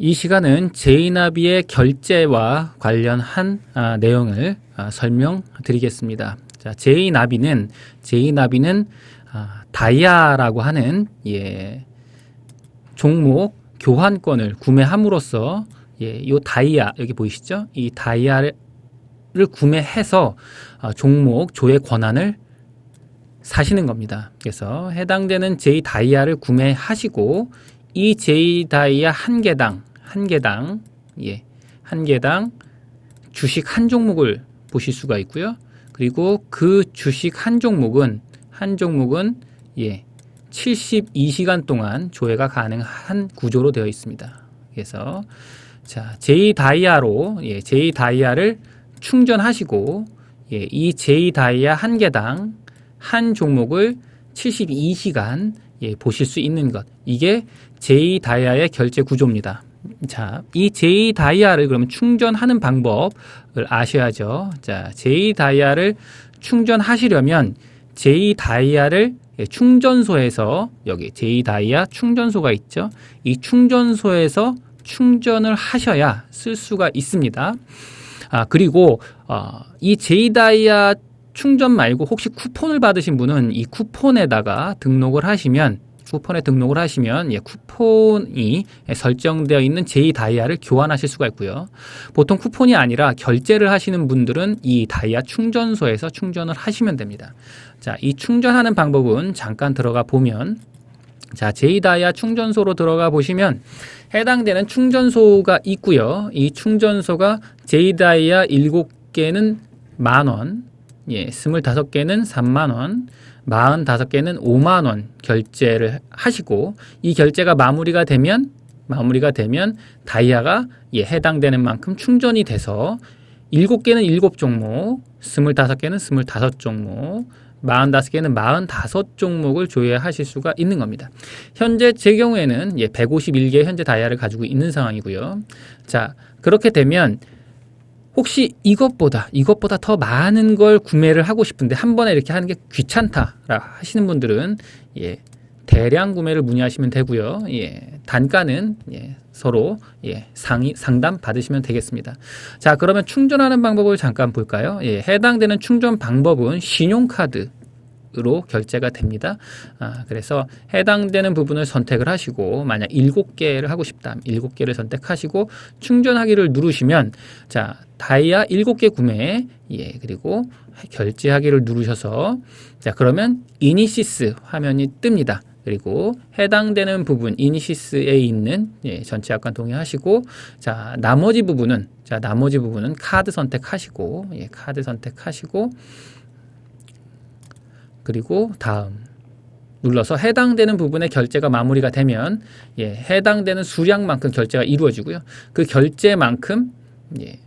이 시간은 제이나비의 결제와 관련한 아, 내용을 아, 설명드리겠습니다. 자, 제이나비는 제이나비는 아, 다이아라고 하는 예, 종목 교환권을 구매함으로써 예, 요 다이아 여기 보이시죠? 이 다이아를 구매해서 아, 종목 조회 권한을 사시는 겁니다. 그래서 해당되는 제이 다이아를 구매하시고 이 제이 다이아 한 개당 한 개당 예, 한 개당 주식 한 종목을 보실 수가 있고요. 그리고 그 주식 한 종목은 한 종목은 예, 72시간 동안 조회가 가능한 구조로 되어 있습니다. 그래서 자, 제이 다이아로 예, 제이 다이아를 충전하시고 예, 이 제이 다이아 한 개당 한 종목을 72시간 예, 보실 수 있는 것. 이게 제이 다이아의 결제 구조입니다. 자, 이 제이 다이아를 그러면 충전하는 방법을 아셔야죠. 자, 제이 다이아를 충전하시려면 제이 다이아를 예, 충전소에서 여기 제이 다이아 충전소가 있죠. 이 충전소에서 충전을 하셔야 쓸 수가 있습니다. 아, 그리고 어, 이 제이 다이아 충전 말고 혹시 쿠폰을 받으신 분은 이 쿠폰에다가 등록을 하시면 쿠폰에 등록을 하시면 예, 쿠폰이 설정되어 있는 제2 다이아를 교환하실 수가 있고요. 보통 쿠폰이 아니라 결제를 하시는 분들은 이 다이아 충전소에서 충전을 하시면 됩니다. 자, 이 충전하는 방법은 잠깐 들어가 보면 자, 제2 다이아 충전소로 들어가 보시면 해당되는 충전소가 있고요. 이 충전소가 제2 다이아 7개는 만 원, 예, 25개는 3만 원, 45개는 5만 원 결제를 하시고 이 결제가 마무리가 되면 마무리가 되면 다이아가 예, 해당되는 만큼 충전이 돼서 7개는 7종목, 25개는 25종목, 45개는 45종목을 조회하실 수가 있는 겁니다. 현재 제 경우에는 예, 151개 현재 다이아를 가지고 있는 상황이고요. 자, 그렇게 되면 혹시 이것보다 이것보다 더 많은 걸 구매를 하고 싶은데 한 번에 이렇게 하는 게 귀찮다 하시는 분들은 예 대량 구매를 문의하시면 되고요. 예 단가는 예 서로 예 상의 상담 받으시면 되겠습니다. 자 그러면 충전하는 방법을 잠깐 볼까요? 예 해당되는 충전 방법은 신용카드 으 로 결제가 됩니다. 아, 그래서 해당되는 부분을 선택을 하시고 만약 일곱 개를 하고 싶다. 일곱 개를 선택하시고 충전하기를 누르시면 자, 다이아 일곱 개 구매 예, 그리고 결제하기를 누르셔서 자, 그러면 이니시스 화면이 뜹니다. 그리고 해당되는 부분 이니시스에 있는 예, 전체 약관 동의하시고 자 나머지 부분은 자 나머지 부분은 카드 선택하시고 예, 카드 선택하시고 그리고 다음 눌러서 해당되는 부분의 결제가 마무리가 되면 예, 해당되는 수량만큼 결제가 이루어지고요. 그 결제만큼 예,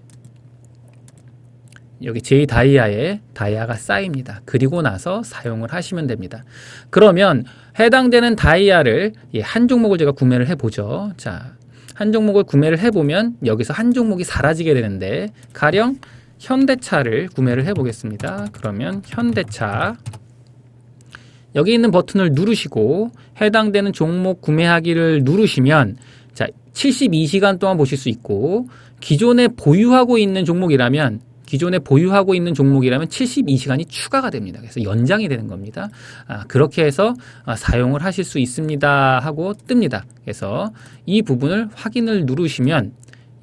여기 제 다이아에 다이아가 쌓입니다. 그리고 나서 사용을 하시면 됩니다. 그러면 해당되는 다이아를 예, 한 종목을 제가 구매를 해보죠. 자, 한 종목을 구매를 해보면 여기서 한 종목이 사라지게 되는데 가령 현대차를 구매를 해보겠습니다. 그러면 현대차 여기 있는 버튼을 누르시고 해당되는 종목 구매하기를 누르시면 자 72시간 동안 보실 수 있고 기존에 보유하고 있는 종목이라면 기존에 보유하고 있는 종목이라면 72시간이 추가가 됩니다. 그래서 연장이 되는 겁니다. 아, 그렇게 해서 아, 사용을 하실 수 있습니다 하고 뜹니다. 그래서 이 부분을 확인을 누르시면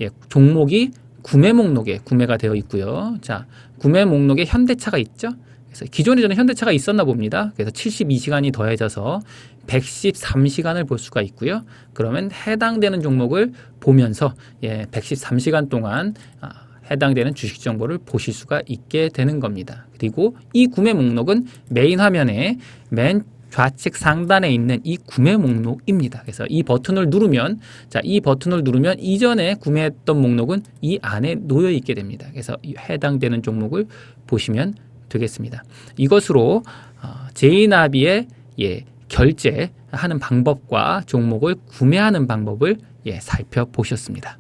예, 종목이 구매 목록에 구매가 되어 있고요. 자, 구매 목록에 현대차가 있죠. 그래서 기존에 저는 현대차가 있었나 봅니다. 그래서 72시간이 더해져서 113시간을 볼 수가 있고요. 그러면 해당되는 종목을 보면서 예, 113시간 동안 아, 해당되는 주식 정보를 보실 수가 있게 되는 겁니다. 그리고 이 구매 목록은 메인 화면에 맨 좌측 상단에 있는 이 구매 목록입니다. 그래서 이 버튼을 누르면 자, 이 버튼을 누르면 이전에 구매했던 목록은 이 안에 놓여 있게 됩니다. 그래서 해당되는 종목을 보시면 되겠습니다. 이것으로 어, 제이나비의 예, 결제하는 방법과 종목을 구매하는 방법을 예, 살펴보셨습니다.